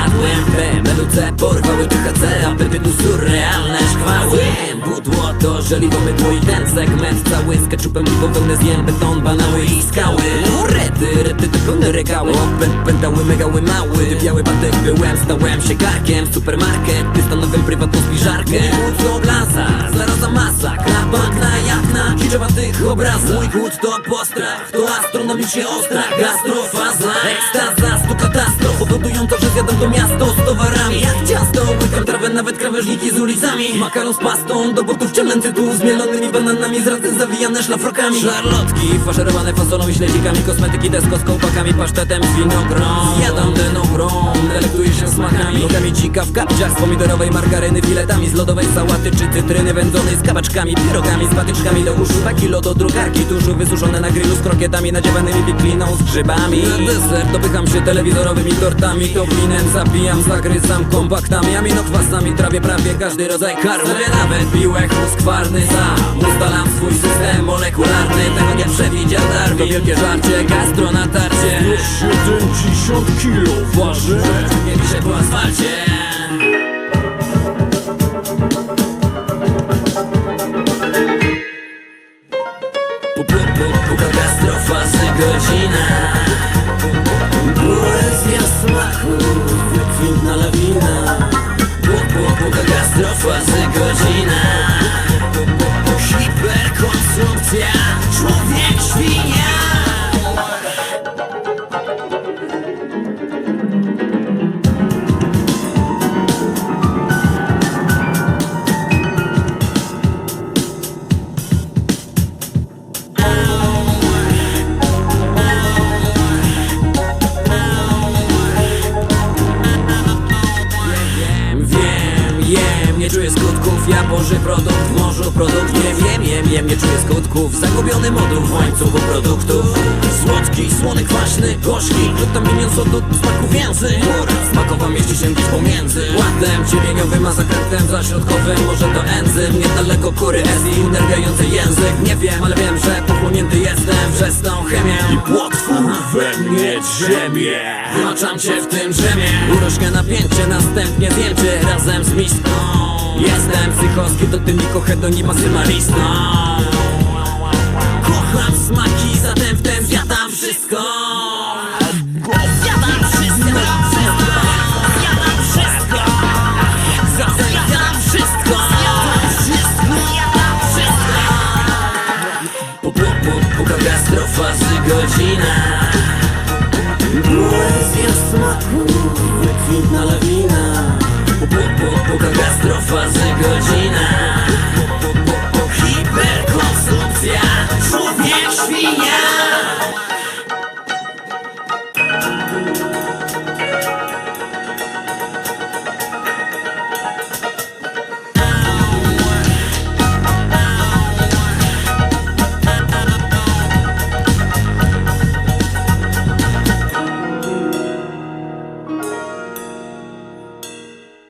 nie jadłem PMLUC porwały THC Apetytu surrealne szkwały Budło to żeliwo mydło i ten segment Cały z keczupem i wełnę zjem Beton, banały i skały. Rety, rety te pełne regały. Pę, Pętały, megały, mały. Biały batek byłem, stałem się karkiem Supermarket, ty stanowię prywatną spiżarkę. Głód to blaza, zaroza masa Krabakna kiczowatych obrazach Mój głód to postrach, to astronomicznie ostra. Gastrofaza, ekstaza, stu katastrof. Powodują to, że zjadam to miasto z towarami. Jak ciasto, łykam trawę, nawet krawężniki z ulicami. Makaron z pastą, do butów ciemny tytuł Z zawijane szlafrokami Szarlotki, faszerowane fasolą śledzikami Kosmetyki desko z kołpakami, pasztetem winogron. Zjadam ten ogrom, delektuję się smakami. Nogami dzika w kapciach z pomidorowej margaryny Filetami z lodowej sałaty czy cytryny Wędzonej z kabaczkami, pierogami z patyczkami do uszu. Dwa kilo do drukarki, tuszu wysuszone na grillu Z krokietami nadziewanymi wikliną z grzybami. Na deser dopycham się telewizorowymi tortami To winem zabijam, zagryzam kompaktami Aminokwasami trawię prawie każdy rodzaj karmy. Nawet piłek skwarny sam Ustalam swój molekularny Tego nie przewidział Darwin. To wielkie żarcie, gastro na tarcie. 70 kilo waży Nie piszę po asfalcie. Gastrofazy godzina. Poezja smaku, wykwintna lawina. Pu- Boży produkt w morzu produkt Nie wiem, jem, jem, nie czuję skutków. Zagubiony moduł w łańcuchu produktów. Słodki, słony, kwaśny, gorzki. Glutamin sodu, smaku więzy Góra smakowa mieści się gdzieś pomiędzy. Ładem ciemieniowym, a zakrętem zaśrodkowym Może to enzym, niedaleko kury Ezji Unergający język, nie wiem, ale wiem, że pochłonięty jestem Przez tą chemię. I Płotwór we mnie drzemie. Wymaczam cię w tym drzemie. Urośnie napięcie, następnie cię razem z miską Jestem psychoski, to ty niko hedonima symalistą. Kocham smaki, zatem w tym zjadam wszystko godzina Poezja smaku, wykwintna lawina pu- pu- Puka gastrofazy